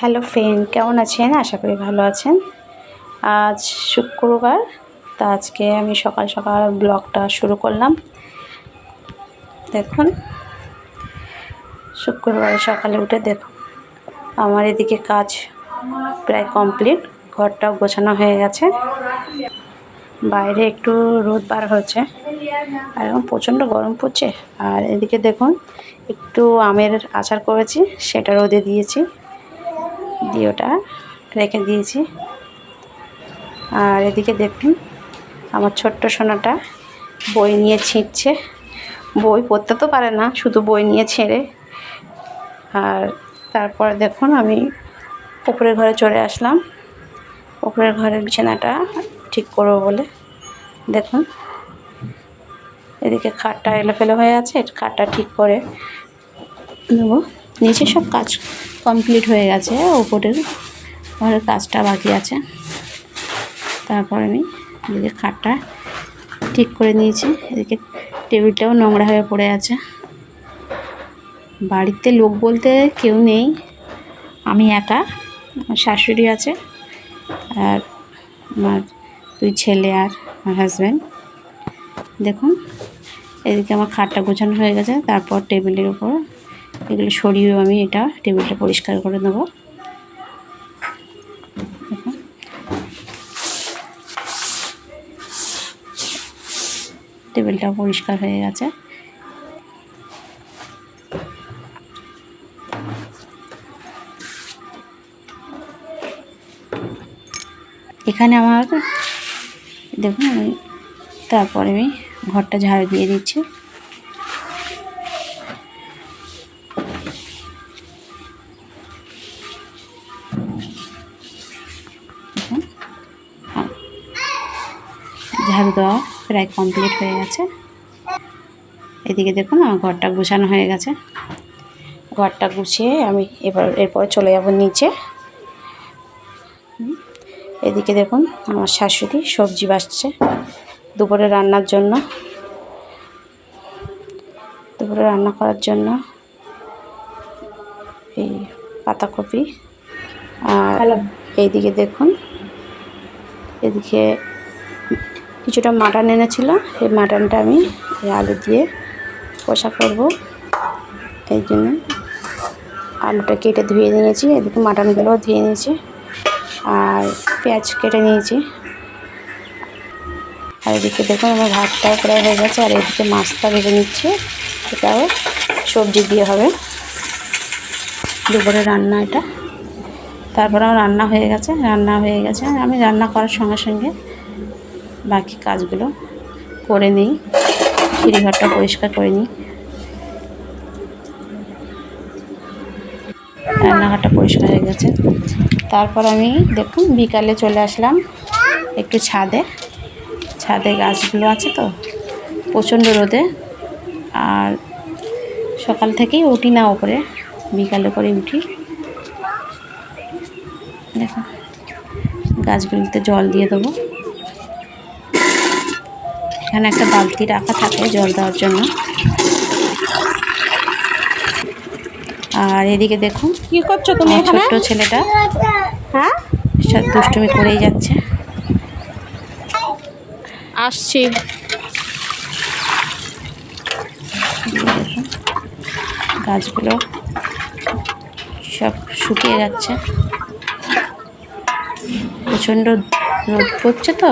Hello friend, কেমন আছেন? আশা করি ভালো আছেন। আজ শুক্রবার, তা আজকে আমি সকাল সকাল ব্লগটা শুরু করলাম। দেখুন, শুক্রবারে সকালে উঠে দেখুন, আমার এদিকে কাজ প্রায় কমপ্লিট, ঘরটাও গোছানো হয়ে গেছে। বাইরে একটু রোদ বার হচ্ছে, আর এখন প্রচণ্ড গরম পড়ছে। আর এদিকে দেখুন, একটু আমের আচার করেছি, সেটা রোদে দিয়েছি। দিয়ে ওটা রেখে দিয়েছি। আর এদিকে দেখুন, আমার ছোট্ট সোনাটা বই নিয়ে ছিঁড়ছে। বই পড়তে তো পারে না, শুধু বই নিয়ে ছেড়ে। আর তারপর দেখুন, আমি উপরের ঘরে চলে আসলাম। উপরের ঘরের বিছানাটা ঠিক করব বলে দেখুন, এদিকে খাটটা এলোফেলো হয়ে আছে, খাটটা ঠিক করে নেব। নিচে সব কাজ কমপ্লিট হয়ে গেছে, ওপরের ঘরের কাজটা বাকি আছে। তারপর আমি এদিকে খাটটা ঠিক করে নিয়েছি, এদিকে টেবিলটাও নোংরা হয়ে পড়ে আছে। বাড়িতে লোক বলতে কেউ নেই, আমি একা, আমার শাশুড়ি আছে আর আমার দুই ছেলে আর আমার হাজব্যান্ড দেখুন, এদিকে আমার খাটটা গোছানো হয়ে গেছে, তারপর টেবিলের উপর এগুলো সরিয়েও আমি এটা টেবিলটা পরিষ্কার করে নেব। টেবিলটা পরিষ্কার হয়ে গেছে। এখানে আমার, দেখুন আমি তারপরে আমি ঘরটা ঝাড়ু দিয়ে দিচ্ছি। ঝাড়ু দেওয়া প্রায় কমপ্লিট হয়ে গেছে। এদিকে দেখুন আমার ঘরটা গুছানো হয়ে গেছে। ঘরটা গুছিয়ে আমি এবার এরপরে চলে যাব নিচে। এদিকে দেখুন আমার শাশুড়ি সবজি বাসছে দুপুরে রান্নার জন্য। দুপুরে রান্না করার জন্য এই পাতাকপি। আর এইদিকে দেখুন এদিকে কিছুটা মাটন এনেছিল। এই মাটনটা আমি আলু দিয়ে কষা করব। এই জন্য আলুটা কেটে ধুয়ে নিয়েছি। এদিকে মাটনগুলোও ধুয়ে নিয়েছি আর পেঁয়াজ কেটে নিয়েছি। আর এদিকে দেখুন আমার ভাতটাও প্রায় হয়ে গেছে আর এদিকে মাছটা ভেজে নিচ্ছি। এটাও সবজি দিয়ে হবে। দুপুরে রান্না এটা। তারপর আমার রান্না হয়ে গেছে। রান্না হয়ে গেছে। আমি রান্না করার সঙ্গে সঙ্গে বাকি কাজগুলো করে নিই। সিঁড়িঘরটা পরিষ্কার করে নিই। রান্নাঘরটা পরিষ্কার হয়ে গেছে। তারপর আমি দেখুন বিকালে চলে আসলাম একটু ছাদে। ছাদে গাছগুলো আছে তো, প্রচণ্ড রোদে। আর সকাল থেকেই উঠি না ওপরে, বিকালে করে উঠি। দেখুন, গাছগুলিতে জল দিয়ে দেবো। এখানে একটা বালতি রাখা থাকে জল দেওয়ার জন্য। আর এদিকে দেখুন কি করছ তুমি এখানে? ছোট্ট ছেলেটা। হ্যাঁ? সব দুষ্টুমি করেই যাচ্ছে। আসছি। গাছগুলো সব শুকিয়ে যাচ্ছে। প্রচণ্ড রোদ পড়ছে তো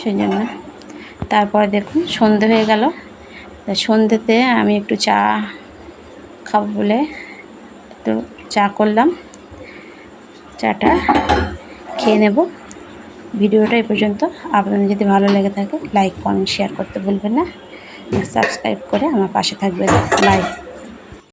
সেই জন্য। তারপরে দেখুন সন্ধে হয়ে গেল। তা সন্ধেতে আমি একটু চা খাব বলে একটু চা করলাম। চাটা খেয়ে নেব। ভিডিওটা এই পর্যন্ত। আপনাদের যদি ভালো লেগে থাকে লাইক কমেন্ট শেয়ার করতে ভুলবেন না। সাবস্ক্রাইব করে আমার পাশে থাকবেন। বাই